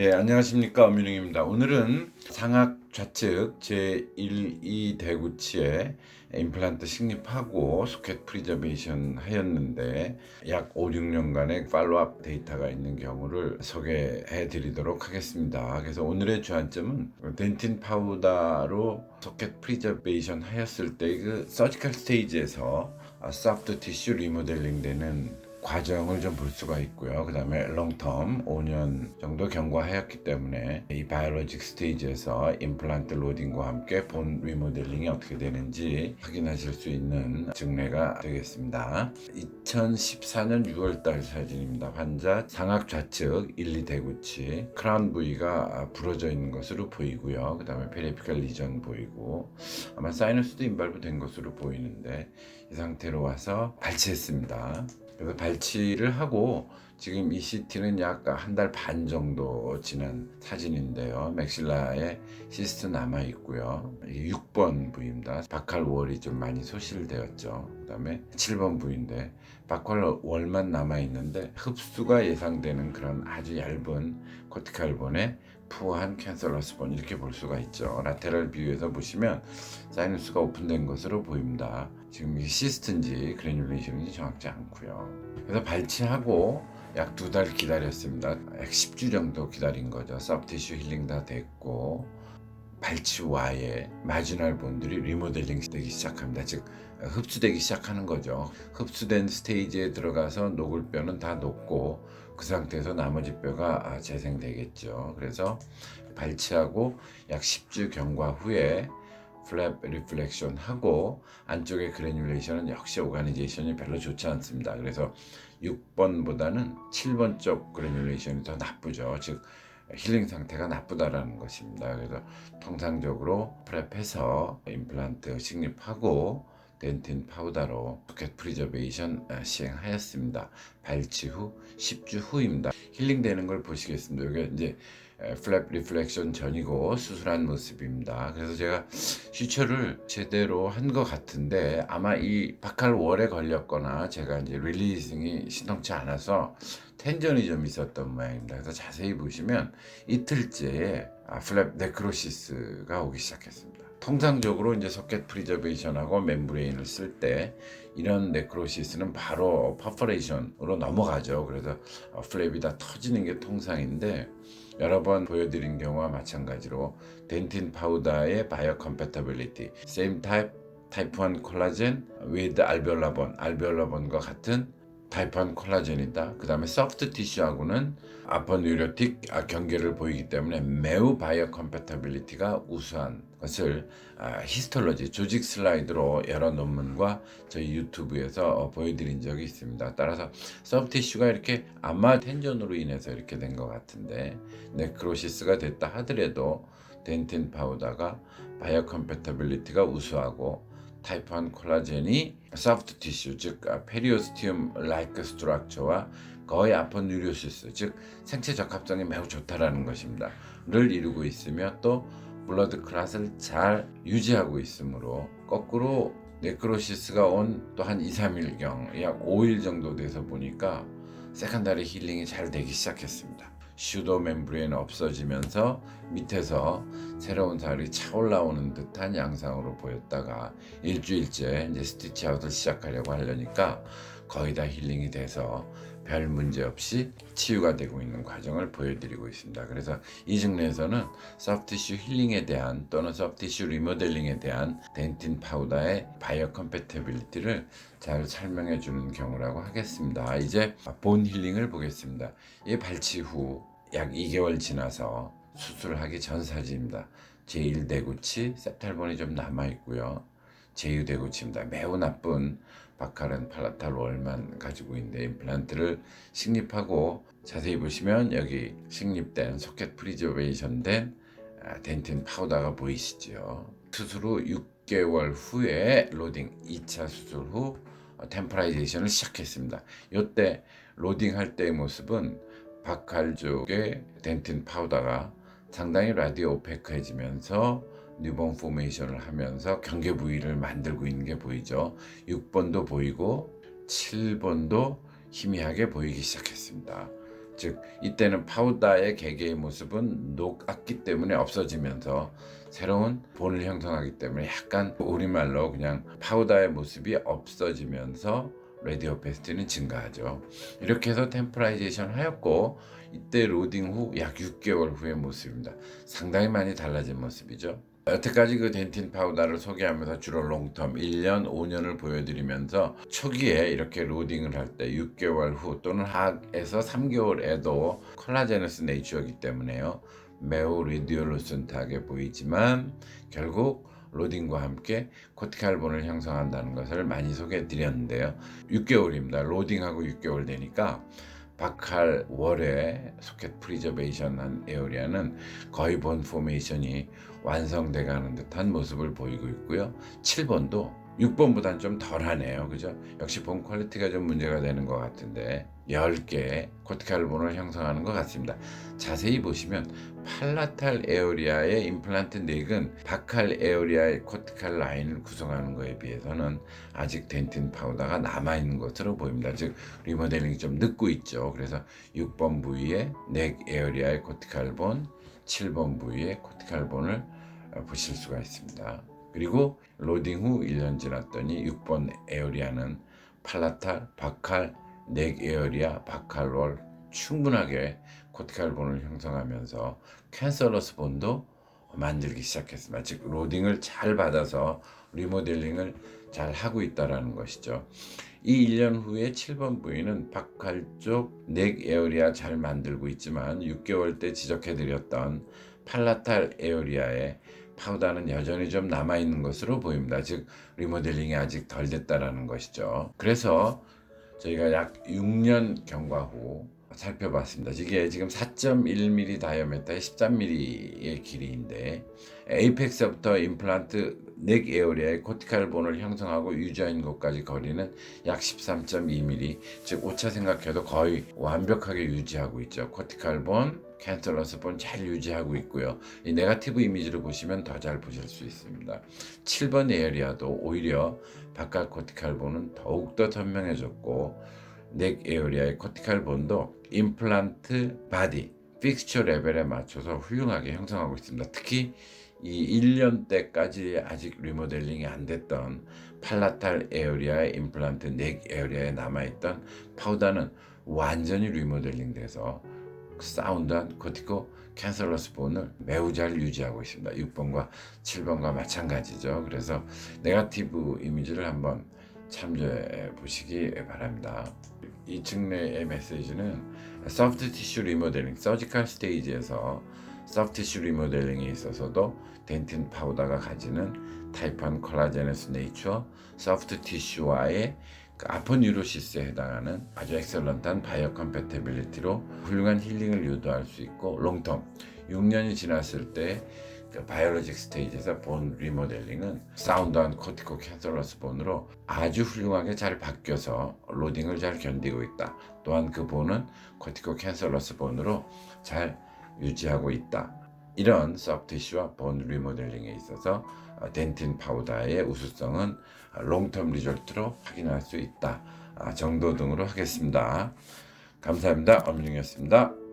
예, 안녕하십니까. 엄윤웅입니다. 오늘은 상악 좌측 제1, 2 대구치에 임플란트 식립하고 소켓 프리저베이션 하였는데 약 5, 6년간의 팔로업 데이터가 있는 경우를 소개해 드리도록 하겠습니다. 그래서 오늘의 주안점은 덴틴 파우더로 소켓 프리저베이션 하였을 때 그 서지컬 스테이지에서 소프트 티슈 리모델링 되는 과정을 좀 볼 수가 있고요. 그 다음에 롱텀 5년 정도 경과하였기 때문에 이 바이올로직 스테이지에서 임플란트 로딩과 함께 본 리모델링이 어떻게 되는지 확인하실 수 있는 증례가 되겠습니다. 2014년 6월달 사진입니다. 환자 상악 좌측 1, 2 대구치 크라운 부위가 부러져 있는 것으로 보이고요. 그 다음에 페리피컬 리전 보이고 아마 사이너스도 인발부된 것으로 보이는데 이 상태로 와서 발치했습니다. 그래서 발치를 하고 지금 이 CT는 약 한 달 반 정도 지난 사진인데요. 맥실라에 시스트 남아 있고요. 6번 부위입니다. 바칼 월이 좀 많이 소실되었죠. 그다음에 7번 부위인데 바칼 월만 남아 있는데 흡수가 예상되는 그런 아주 얇은 코티칼본에 푸어한 캔슬러스본 이렇게 볼 수가 있죠. 라테럴 비유에서 보시면 사이너스가 오픈된 것으로 보입니다. 지금 이게 시스트인지 그래듈레이션인지 정확치 않고요. 그래서 발치하고 약 두 달 기다렸습니다. 약 10주 정도 기다린 거죠. 서브티슈 힐링 다 됐고 발치 와에 마지널 본들이 리모델링 되기 시작합니다. 즉 흡수되기 시작하는 거죠. 흡수된 스테이지에 들어가서 녹을 뼈는 다 녹고 그 상태에서 나머지 뼈가 재생되겠죠. 그래서 발치하고 약 10주 경과 후에 플랩 리플렉션 하고 안쪽의 그래듈레이션은 역시 오가니제이션이 별로 좋지 않습니다. 그래서 6번보다는 7번 쪽 그래듈레이션이 더 나쁘죠. 즉 힐링 상태가 나쁘다라는 것입니다. 그래서 통상적으로 프랩해서 임플란트 식립하고 덴틴 파우더로 포켓 프리저베이션 시행하였습니다. 발치 후 10주 후입니다. 힐링되는 걸 보시겠습니다. 이게 이제 플랩 리플렉션 전이고 수술한 모습입니다. 그래서 제가 슈처를 제대로 한 것 같은데 아마 이 바칼 월에 걸렸거나 제가 이제 릴리징이 신통치 않아서 텐전이 좀 있었던 모양입니다. 그래서 자세히 보시면 이틀째에 아, 플랩 네크로시스가 오기 시작했습니다. 통상적으로 이제 소켓 프리저베이션하고 멤브레인을 쓸 때 이런 네크로시스는 바로 퍼퍼레이션으로 넘어가죠. 그래서 어, 플랩이 다 터지는 게 통상인데 여러 번 보여드린 경우와 마찬가지로 덴틴 파우더의 바이오 컴패터빌리티 same type 타입 1 콜라겐 with 알베올라본 알베올라본과 같은 타입 1 콜라겐이다. 그 다음에 소프트 티슈하고는 아포뉴로틱 경계를 보이기 때문에 매우 바이오 컴패터빌리티가 우수한 것을 아, 히스톨로지 조직 슬라이드로 여러 논문과 저희 유튜브에서 어, 보여드린 적이 있습니다. 따라서 소프트 티슈가 이렇게 아마 텐전으로 인해서 이렇게 된 것 같은데 네크로시스가 됐다 하더라도 덴틴 파우더가 바이오 컴패터빌리티가 우수하고 타입 1 콜라겐이 소프트 티슈 즉 페리오스티움 라이크 스트럭처와 거의 아포뉴리오시스 즉 생체 적합성이 매우 좋다라는 것입니다. 를 이루고 있으며 또 블러드 클랏을 잘 유지하고 있으므로 거꾸로 네크로시스가 온 또 한 2, 3일경 약 5일 정도 돼서 보니까 세컨다리 힐링이 잘 되기 시작했습니다. 슈도 멤브레인 없어지면서 밑에서 새로운 살이 차올라오는 듯한 양상으로 보였다가 일주일째 이제 스티치 아웃을 시작하려고 하려니까 거의 다 힐링이 돼서 별 문제 없이 치유가 되고 있는 과정을 보여드리고 있습니다. 그래서 이 증례에서는 소프티슈 힐링에 대한 또는 소프티슈 리모델링에 대한 덴틴 파우더의 바이오 컴패티빌리티를 잘 설명해 주는 경우라고 하겠습니다. 이제 본 힐링을 보겠습니다. 이 발치 후 약 2개월 지나서 수술하기 전 사진입니다. 제1대구치 셉탈본이 좀 남아 있고요. 제2대구치입니다. 매우 나쁜 바칼은 팔라탈 월만 가지고 있는데 임플란트를 식립하고 자세히 보시면 여기 식립된 소켓 프리저베이션 된 아, 덴틴 파우더가 보이시죠. 수술 후 6개월 후에 로딩 2차 수술 후 템퍼라이제이션을 시작했습니다. 이때 로딩할 때의 모습은 바칼 쪽의 덴틴 파우더가 상당히 라디오 오페크해지면서 뉴본 포메이션을 하면서 경계 부위를 만들고 있는 게 보이죠. 6번도 보이고 7번도 희미하게 보이기 시작했습니다. 즉 이때는 파우다의 개개의 모습은 녹았기 때문에 없어지면서 새로운 본을 형성하기 때문에 약간 우리말로 그냥 파우다의 모습이 없어지면서 레디오 페스티는 증가하죠. 이렇게 해서 템퍼라이제이션 하였고 이때 로딩 후 약 6개월 후의 모습입니다. 상당히 많이 달라진 모습이죠. 여태까지 그 덴틴 파우더를 소개하면서 주로 롱텀 1년, 5년을 보여드리면서 초기에 이렇게 로딩을 할 때 6개월 후 또는 하에서 3개월에도 콜라제너스 네이처이기 때문에요. 매우 리디올루센트하게 보이지만 결국 로딩과 함께 코티칼본을 형성한다는 것을 많이 소개해 드렸는데요. 6개월입니다. 로딩하고 6개월 되니까 바칼 월에 소켓 프리저베이션 한 에어리아는 거의 본 포메이션이 완성돼 가는 듯한 모습을 보이고 있고요. 7번도 6번보다는 좀 덜하네요. 그죠? 역시 본 퀄리티가 좀 문제가 되는 것 같은데 10개 코티칼본을 형성하는 것 같습니다. 자세히 보시면 팔라탈 에어리아의 임플란트 넥은 바칼 에어리아의 코티칼 라인을 구성하는 것에 비해서는 아직 덴틴 파우더가 남아있는 것으로 보입니다. 즉 리모델링이 좀 늦고 있죠. 그래서 6번 부위에 넥 에어리아의 코티칼본, 7번 부위에 코티칼본을 어, 보실 수가 있습니다. 그리고 로딩 후 1년 지났더니 6번 에어리아는 팔라탈, 바칼, 넥 에어리아, 바칼롤 충분하게 코티칼 본을 형성하면서 캔서러스 본도 만들기 시작했습니다. 즉 로딩을 잘 받아서 리모델링을 잘 하고 있다라는 것이죠. 이 1년 후에 7번 부위는 바칼 쪽 넥 에어리아 잘 만들고 있지만 6개월 때 지적해드렸던 팔라탈 에어리아의 파우더는 여전히 좀 남아 있는 것으로 보입니다. 즉 리모델링이 아직 덜 됐다라는 것이죠. 그래서 저희가 약 6년 경과 후 살펴봤습니다. 이게 지금 4.1mm 다이아메터의 13mm의 길이인데 에이펙스부터 임플란트 넥 에어리아의 코티칼 본을 형성하고 유지하는 곳까지 거리는 약 13.2mm 즉 오차 생각해도 거의 완벽하게 유지하고 있죠. 코티칼 본, 캔슬러스 본 잘 유지하고 있고요. 이 네가티브 이미지를 보시면 더 잘 보실 수 있습니다. 7번 에어리아도 오히려 바깥 코티칼 본은 더욱더 선명해졌고 넥 에어리아의 코티칼 본도 임플란트 바디 픽스처 레벨에 맞춰서 훌륭하게 형성하고 있습니다. 특히 이 1년 때까지 아직 리모델링이 안 됐던 팔라탈 에어리아의 임플란트 넥 에어리아에 남아있던 파우더는 완전히 리모델링 돼서 사운드한 코티코 캔슬러스 본을 매우 잘 유지하고 있습니다. 6번과 7번과 마찬가지죠. 그래서 네가티브 이미지를 한번 참조해 보시기 바랍니다. 이 측내의 메시지는 소프트 티슈 리모델링, 서지컬 스테이지에서 소프트 티슈 리모델링에 있어서도 덴틴 파우더가 가지는 타입 1 콜라제네스 네이처 소프트 티슈와의 그 아포뉴로시스에 해당하는 아주 엑셀런트한 바이오 컴패티빌리티로 훌륭한 힐링을 유도할 수 있고 롱텀 6년이 지났을 때 그 바이올로직 스테이지에서 본 리모델링은 사운드한 코티코 캔슬러스 본으로 아주 훌륭하게 잘 바뀌어서 로딩을 잘 견디고 있다. 또한 그 본은 코티코 캔슬러스 본으로 잘 유지하고 있다. 이런 서브티슈와 본 리모델링에 있어서 어, 덴틴 파우더의 우수성은 롱텀 리졸트로 확인할 수 있다 아, 정도 등으로 하겠습니다. 감사합니다. 엄중이었습니다.